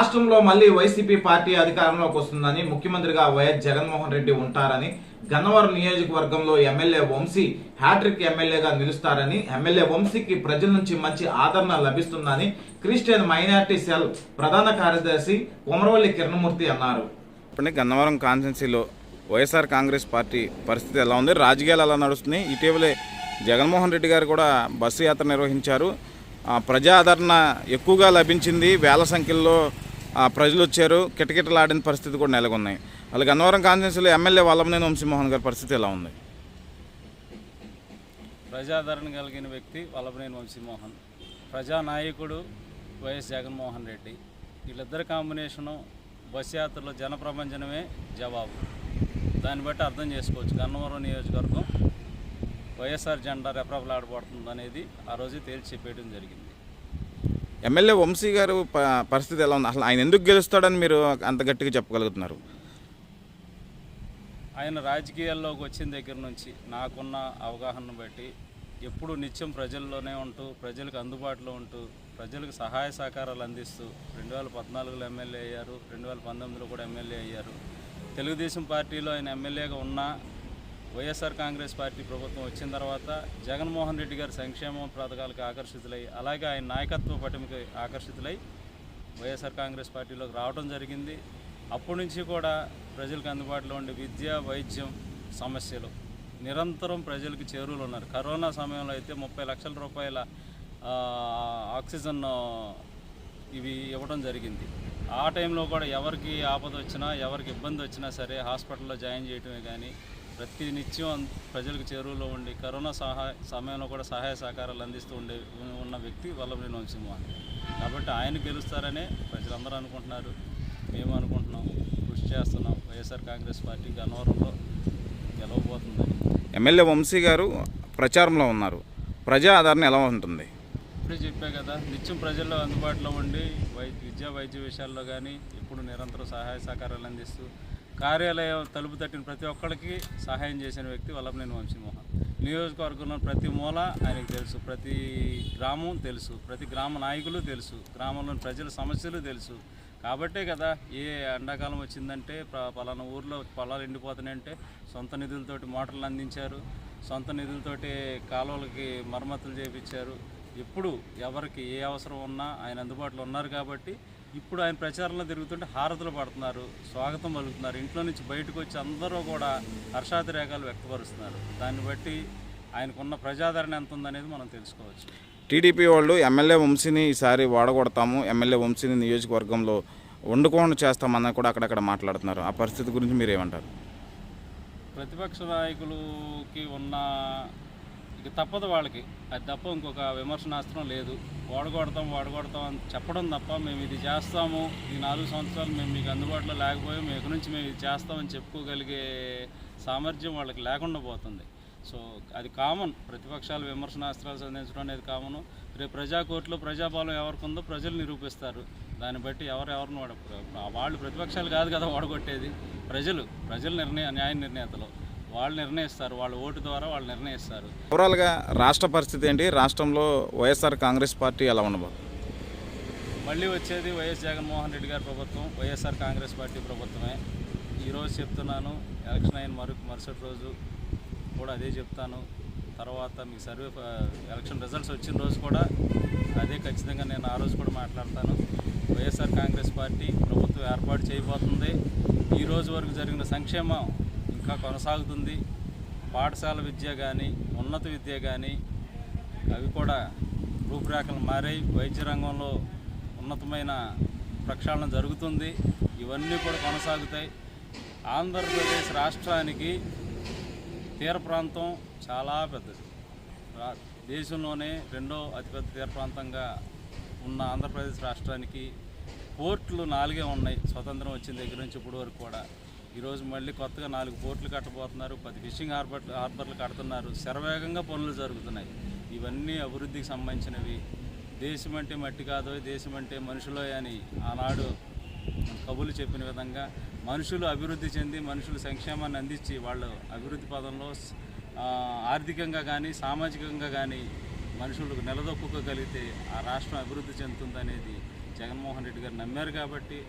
రాష్ట్రంలో మళ్ళీ YCP party అధికారంలోకి వస్తుందని ముఖ్యమంత్రిగా వైఎస్ జగన్మోహన్ రెడ్డి ఉంటారని గన్నవరం నియోజకవర్గంలో ఎమ్మెల్యే వంశీ హ్యాట్రిక్ ఎమ్మెల్యేగా నిలుస్తారని ఎమ్మెల్యే వంశీకి ప్రజల నుంచి మంచి ఆదరణ లభిస్తుందని క్రిస్టియన్ మైనార్టీ సెల్ ప్రధాన కార్యదర్శి కొమరవల్లి కిరణమూర్తి అన్నారు. చెప్పండి గన్నవరం కాన్స్టెన్సీలో వైఎస్ఆర్ కాంగ్రెస్ పార్టీ పరిస్థితి ఎలా ఉంది? రాజకీయాలు ఎలా నడుస్తున్నాయి? ఇటీవలే జగన్మోహన్ రెడ్డి గారు కూడా బస్సు యాత్ర నిర్వహించారు. ప్రజాదరణ ప్రజా ఆదరణ ఎక్కువగా లభించింది. వేల సంఖ్యలో ప్రజలు వచ్చారు కిటకిటలాడిన పరిస్థితి కూడా నెలకొన్నాయి. అలాగే గన్నవరం కాన్స్టిట్యూన్సీలో ఎమ్మెల్యే వల్లభనేని వంశీమోహన్ గారి పరిస్థితి ఎలా ఉంది? ప్రజాదరణ కలిగిన వ్యక్తి వల్లభనేని వంశీమోహన్. ప్రజానాయకుడు వైఎస్ జగన్మోహన్ రెడ్డి. వీళ్ళిద్దరి కాంబినేషను బస్ యాత్రలో జనప్రపంచనమే జవాబు. దాన్ని బట్టి అర్థం చేసుకోవచ్చు. గన్నవరం నియోజకవర్గం వైఎస్ఆర్ జెండా రెప్రపలాడబడుతుంది అనేది ఆ రోజు తేల్చి చెప్పేయడం జరిగింది. ఎమ్మెల్యే వంశీ గారు పరిస్థితి ఎలా ఉంది? అసలు ఆయన ఎందుకు గెలుస్తాడని మీరు అంత గట్టిగా చెప్పగలుగుతున్నారు? ఆయన రాజకీయాల్లోకి వచ్చిన దగ్గర నుంచి నాకున్న అవగాహనను బట్టి ఎప్పుడు నిత్యం ప్రజల్లోనే ఉంటూ ప్రజలకు అందుబాటులో ఉంటూ ప్రజలకు సహాయ సహకారాలు అందిస్తూ రెండు వేల పద్నాలుగులో ఎమ్మెల్యే అయ్యారు రెండు వేల పంతొమ్మిదిలో కూడా ఎమ్మెల్యే అయ్యారు. తెలుగుదేశం పార్టీలో ఆయన ఎమ్మెల్యేగా ఉన్నా వైఎస్ఆర్ కాంగ్రెస్ పార్టీ ప్రభుత్వం వచ్చిన తర్వాత జగన్మోహన్ రెడ్డి గారి సంక్షేమ పథకాలకు ఆకర్షితులై అలాగే ఆయన నాయకత్వ పటిమకి ఆకర్షితులై వైఎస్ఆర్ కాంగ్రెస్ పార్టీలోకి రావడం జరిగింది. అప్పటి నుంచి కూడా ప్రజలకు అందుబాటులో ఉండే విద్య వైద్యం సమస్యలు నిరంతరం ప్రజలకు చేరువులు ఉన్నారు. కరోనా సమయంలో అయితే ముప్పై లక్షల రూపాయల ఆక్సిజన్ ఇవి ఇవ్వడం జరిగింది. ఆ టైంలో కూడా ఎవరికి ఆపద వచ్చినా ఎవరికి ఇబ్బంది వచ్చినా సరే హాస్పిటల్లో జాయిన్ చేయటమే కానీ ప్రతి నిత్యం ప్రజలకు చేరువలో ఉండి కరోనా సహాయ సమయంలో కూడా సహాయ సహకారాలు అందిస్తూ ఉండే ఉన్న వ్యక్తి వల్లభనేని వంశీమోహన్ కాబట్టి ఆయన గెలుస్తారనే ప్రజలందరూ అనుకుంటున్నారు. మేము అనుకుంటున్నాం. కృషి చేస్తున్నాం. వైఎస్ఆర్ కాంగ్రెస్ పార్టీ గన్నవరంలో గెలవబోతుందని ఎమ్మెల్యే వంశీ గారు ప్రచారంలో ఉన్నారు. ప్రజా ఆదరణ ఎలా ఉంటుంది? ఇప్పుడే చెప్పా కదా నిత్యం ప్రజల్లో అందుబాటులో ఉండి వైద్య విద్యా వైద్య విషయాల్లో కానీ ఇప్పుడు నిరంతరం సహాయ సహకారాలు అందిస్తూ కార్యాలయం తలుపు తట్టిన ప్రతి ఒక్కరికి సహాయం చేసిన వ్యక్తి వల్లభనేని వంశీమోహన్. నియోజకవర్గంలో ప్రతి మూల ఆయనకు తెలుసు ప్రతి గ్రామం తెలుసు ప్రతి గ్రామ నాయకులు తెలుసు గ్రామంలోని ప్రజల సమస్యలు తెలుసు. కాబట్టే కదా ఏ ఎండాకాలం వచ్చిందంటే ప- పలానా ఊర్లో పొలాలు ఎండిపోతున్నాయంటే సొంత నిధులతోటి మోటార్లు అందించారు సొంత నిధులతోటి కాలువలకి మరమ్మతులు చేయించారు ఎప్పుడు ఎవరికి ఏ అవసరం ఉన్నా ఆయన అందుబాటులో ఉన్నారు కాబట్టి ఇప్పుడు ఆయన ప్రచారంలో తిరుగుతుంటే హారతులు పడుతున్నారు స్వాగతం పలుకుతున్నారు. ఇంట్లో నుంచి బయటకు వచ్చి అందరూ కూడా హర్షాతిరేకాలు వ్యక్తపరుస్తున్నారు. దాన్ని బట్టి ఆయనకున్న ప్రజాదరణ ఎంత ఉందనేది మనం తెలుసుకోవచ్చు. టీడీపీ వాళ్ళు ఎమ్మెల్యే వంశీని ఈసారి వాడగొడతాము ఎమ్మెల్యే వంశీని నియోజకవర్గంలో వండుకోండి చేస్తామని కూడా అక్కడక్కడ మాట్లాడుతున్నారు. ఆ పరిస్థితి గురించి మీరు ఏమంటారు ప్రతిపక్ష నాయకులకి ఉన్న ఇక తప్పదు వాళ్ళకి. అది తప్ప ఇంకొక విమర్శనాస్త్రం లేదు. వాడగొడతాం వాడగొడతాం అని చెప్పడం తప్ప మేము ఇది చేస్తాము. ఈ నాలుగు సంవత్సరాలు మేము మీకు అందుబాటులో లేకపోయి. మీ నుంచి మేము ఇది చేస్తామని చెప్పుకోగలిగే సామర్థ్యం వాళ్ళకి లేకుండా పోతుంది. సో అది కామన్. ప్రతిపక్షాలు విమర్శనాస్త్రాలు సంధించడం అనేది కామను. రేపు ప్రజా కోర్టులో ప్రజాబలం ఎవరికి ఉందో ప్రజలు నిరూపిస్తారు. దాన్ని బట్టి ఎవరు ఎవరిని వాడ వాళ్ళు ప్రతిపక్షాలు కాదు కదా వాడగొట్టేది ప్రజలు ప్రజలు నిర్ణయ న్యాయ నిర్ణేతలు. వాళ్ళు నిర్ణయిస్తారు వాళ్ళ ఓటు ద్వారా వాళ్ళు నిర్ణయిస్తారు. ఓవరాల్గా రాష్ట్ర పరిస్థితి ఏంటి? రాష్ట్రంలో వైఎస్ఆర్ కాంగ్రెస్ పార్టీ ఎలా ఉండబోతుంది మళ్ళీ వచ్చేది వైఎస్ జగన్మోహన్ రెడ్డి గారి ప్రభుత్వం వైఎస్ఆర్ కాంగ్రెస్ పార్టీ ప్రభుత్వమే. ఈరోజు చెప్తున్నాను ఎలక్షన్ అయిన మరు మరుసటి రోజు కూడా అదే చెప్తాను. తర్వాత మీ సర్వే ఎలక్షన్ రిజల్ట్స్ వచ్చిన రోజు కూడా అదే ఖచ్చితంగా నేను ఆ రోజు కూడా మాట్లాడతాను. వైఎస్ఆర్ కాంగ్రెస్ పార్టీ ప్రభుత్వం ఏర్పాటు చేయబోతుంది. ఈ రోజు వరకు జరిగిన సంక్షేమం ఇంకా కొనసాగుతుంది. పాఠశాల విద్య కానీ ఉన్నత విద్య కానీ అవి కూడా రూపురేఖలు మారాయి. వైద్య రంగంలో ఉన్నతమైన ప్రక్షాళన జరుగుతుంది. ఇవన్నీ కూడా కొనసాగుతాయి. ఆంధ్రప్రదేశ్ రాష్ట్రానికి తీర ప్రాంతం చాలా పెద్దది. దేశంలోనే రెండో అతిపెద్ద తీర ప్రాంతంగా ఉన్న ఆంధ్రప్రదేశ్ రాష్ట్రానికి పోర్ట్లు నాలుగే ఉన్నాయి. స్వతంత్రం వచ్చిన దగ్గర నుంచి ఇప్పటి వరకు కూడా. ఈరోజు మళ్ళీ కొత్తగా నాలుగు పోర్ట్లు కట్టబోతున్నారు పది ఫిషింగ్ హార్బర్ హార్బర్లు కడుతున్నారు. శరవేగంగా పనులు జరుగుతున్నాయి. ఇవన్నీ అభివృద్ధికి సంబంధించినవి. దేశం అంటే మట్టి కాదో దేశం అంటే మనుషులో అని ఆనాడు కబులు చెప్పిన విధంగా మనుషులు అభివృద్ధి చెంది మనుషులు సంక్షేమాన్ని అందించి వాళ్ళు అభివృద్ధి పదంలో ఆర్థికంగా కానీ సామాజికంగా కానీ మనుషులకు నిలదొక్కుకోగలిగితే ఆ రాష్ట్రం అభివృద్ధి చెందుతుందనేది జగన్మోహన్ రెడ్డి గారు నమ్మారు కాబట్టి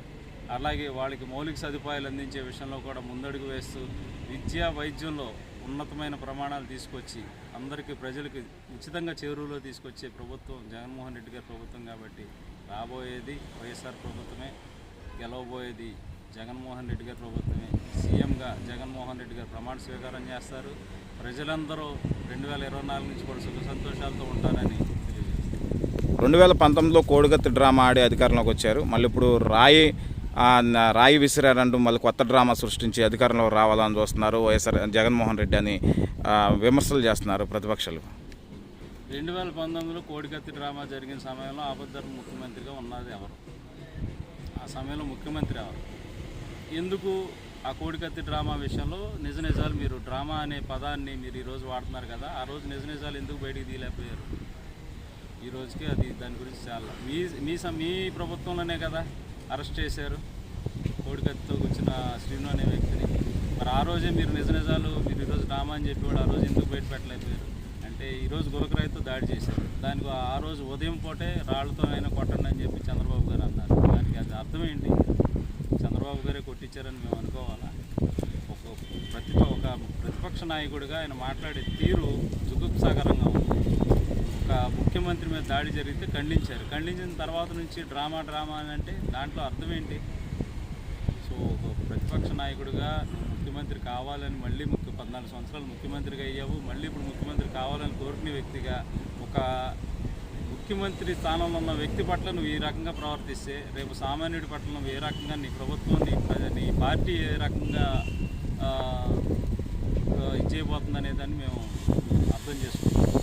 అలాగే వాళ్ళకి మౌలిక సదుపాయాలు అందించే విషయంలో కూడా ముందడుగు వేస్తూ విద్యా వైద్యంలో ఉన్నతమైన ప్రమాణాలు తీసుకొచ్చి అందరికీ ప్రజలకు ఉచితంగా చేరువలో తీసుకొచ్చే ప్రభుత్వం జగన్మోహన్ రెడ్డి గారి ప్రభుత్వం కాబట్టి రాబోయేది వైఎస్ఆర్ ప్రభుత్వమే గెలవబోయేది జగన్మోహన్ రెడ్డి గారి ప్రభుత్వమే. సీఎంగా జగన్మోహన్ రెడ్డి గారు ప్రమాణ స్వీకారం చేస్తారు. ప్రజలందరూ రెండు వేల ఇరవై నాలుగు నుంచి కూడా సుఖ సంతోషాలతో ఉంటారని రెండు వేల పంతొమ్మిదిలో కోడిగత్తి డ్రామా ఆడి అధికారంలోకి వచ్చారు. మళ్ళీ ఇప్పుడు రాయి రాయి విసిరారంటూ మళ్ళీ కొత్త డ్రామా సృష్టించి అధికారంలో రావాలని చూస్తున్నారు వైఎస్ఆర్ జగన్మోహన్ రెడ్డి అని విమర్శలు చేస్తున్నారు ప్రతిపక్షాలు. రెండు వేల పంతొమ్మిదిలో కోడికత్తి డ్రామా జరిగిన సమయంలో ఆపద్ధర్మ ముఖ్యమంత్రిగా ఉన్నది ఎవరు? ఆ సమయంలో ముఖ్యమంత్రి ఎవరు? ఎందుకు ఆ కోడికత్తి డ్రామా విషయంలో నిజ నిజాలు మీరు డ్రామా అనే పదాన్ని మీరు ఈరోజు వాడుతున్నారు కదా ఆ రోజు నిజ నిజాలు ఎందుకు బయటికి తీయలేకపోయారు? ఈ రోజుకి అది దాని గురించి చాలా మీ మీ మీ ప్రభుత్వంలోనే కదా. అరెస్ట్ చేశారు. కోడికత్తితో వచ్చిన శ్రీను అనే వ్యక్తిని. మరి ఆ రోజే మీరు నిజ నిజాలు మీరు ఈరోజు డ్రామా అని చెప్పి కూడా ఆ రోజు ఎందుకు బయట పెట్టలేకపోయారు? అంటే ఈరోజు గురకరాయితో దాడి చేశారు. దానికి ఆ రోజు ఉదయం పూటే రాళ్ళతో అయినా కొట్టండి అని చెప్పి చంద్రబాబు గారు అన్నారు. దానికి అది అర్థం ఏంటి? చంద్రబాబు గారే కొట్టించారని మేము అనుకోవాలా? ఒక ప్రతిప ఒక ప్రతిపక్ష నాయకుడిగా ఆయన మాట్లాడే తీరు జుగుప్సాగరంగా ఉంది. ఒక ముఖ్యమంత్రి మీద దాడి జరిగితే ఖండించారు. ఖండించిన తర్వాత నుంచి డ్రామా డ్రామా అని అంటే దాంట్లో అర్థం ఏంటి సో ఒక ప్రతిపక్ష నాయకుడిగా నువ్వు ముఖ్యమంత్రి కావాలని మళ్ళీ ముఖ్య పద్నాలుగు సంవత్సరాలు ముఖ్యమంత్రిగా అయ్యావు మళ్ళీ ఇప్పుడు ముఖ్యమంత్రి కావాలని కోరుకునే వ్యక్తిగా ఒక ముఖ్యమంత్రి స్థానంలో ఉన్న వ్యక్తి పట్ల నువ్వు ఈ రకంగా ప్రవర్తిస్తే రేపు సామాన్యుడి పట్ల నువ్వు ఏ రకంగా నీ ప్రభుత్వం నీ నీ పార్టీ ఏ రకంగా ఆ, అనేదాన్ని మేము అర్థం చేసుకుంటాం